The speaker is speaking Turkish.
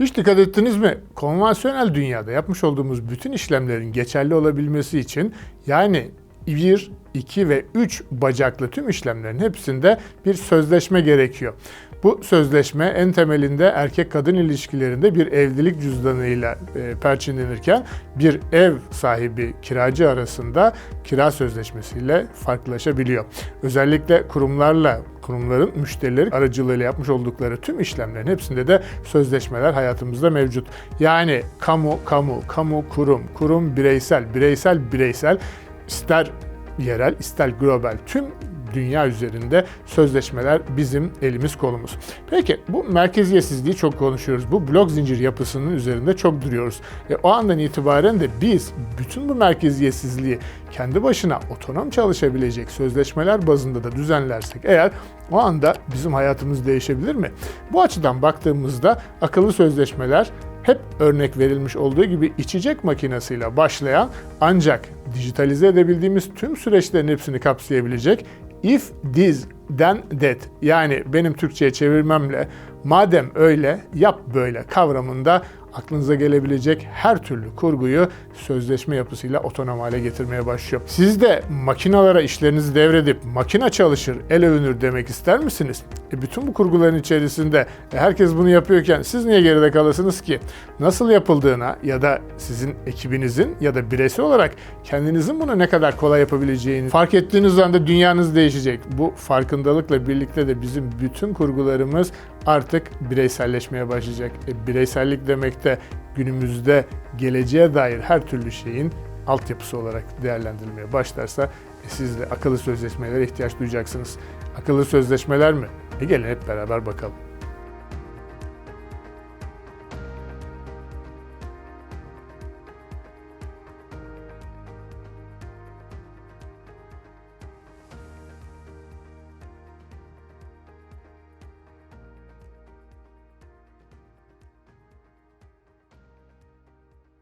Hiç dikkat ettiniz mi? Konvansiyonel dünyada yapmış olduğumuz bütün işlemlerin geçerli olabilmesi için yani 1, 2 ve 3 bacaklı tüm işlemlerin hepsinde bir sözleşme gerekiyor. Bu sözleşme en temelinde erkek-kadın ilişkilerinde bir evlilik cüzdanıyla e, perçinlenirken bir ev sahibi kiracı arasında kira sözleşmesiyle farklılaşabiliyor. Özellikle kurumlarla kurumların müşterileri aracılığıyla yapmış oldukları tüm işlemlerin hepsinde de sözleşmeler hayatımızda mevcut. Yani kamu kamu, kamu kurum, kurum bireysel, bireysel bireysel ister yerel ister global tüm dünya üzerinde sözleşmeler bizim elimiz kolumuz. Peki bu merkeziyetsizliği çok konuşuyoruz. Bu blok zincir yapısının üzerinde çok duruyoruz. Ve o andan itibaren de biz bütün bu merkeziyetsizliği kendi başına otonom çalışabilecek sözleşmeler bazında da düzenlersek eğer o anda bizim hayatımız değişebilir mi? Bu açıdan baktığımızda akıllı sözleşmeler hep örnek verilmiş olduğu gibi içecek makinesiyle başlayan ancak dijitalize edebildiğimiz tüm süreçlerin hepsini kapsayabilecek if this then that. Yani benim Türkçe'ye çevirmemle madem öyle yap böyle kavramında aklınıza gelebilecek her türlü kurguyu sözleşme yapısıyla otonom hale getirmeye başlıyor. Siz de makinalara işlerinizi devredip makina çalışır, el övünür demek ister misiniz? E bütün bu kurguların içerisinde e, herkes bunu yapıyorken siz niye geride kalasınız ki? Nasıl yapıldığına ya da sizin ekibinizin ya da bireysel olarak kendinizin bunu ne kadar kolay yapabileceğini fark ettiğiniz anda dünyanız değişecek. Bu farkındalıkla birlikte de bizim bütün kurgularımız artık bireyselleşmeye başlayacak. E, bireysellik demek de günümüzde geleceğe dair her türlü şeyin altyapısı olarak değerlendirilmeye başlarsa e, siz de akıllı sözleşmelere ihtiyaç duyacaksınız. Akıllı sözleşmeler mi? E gelin hep beraber bakalım.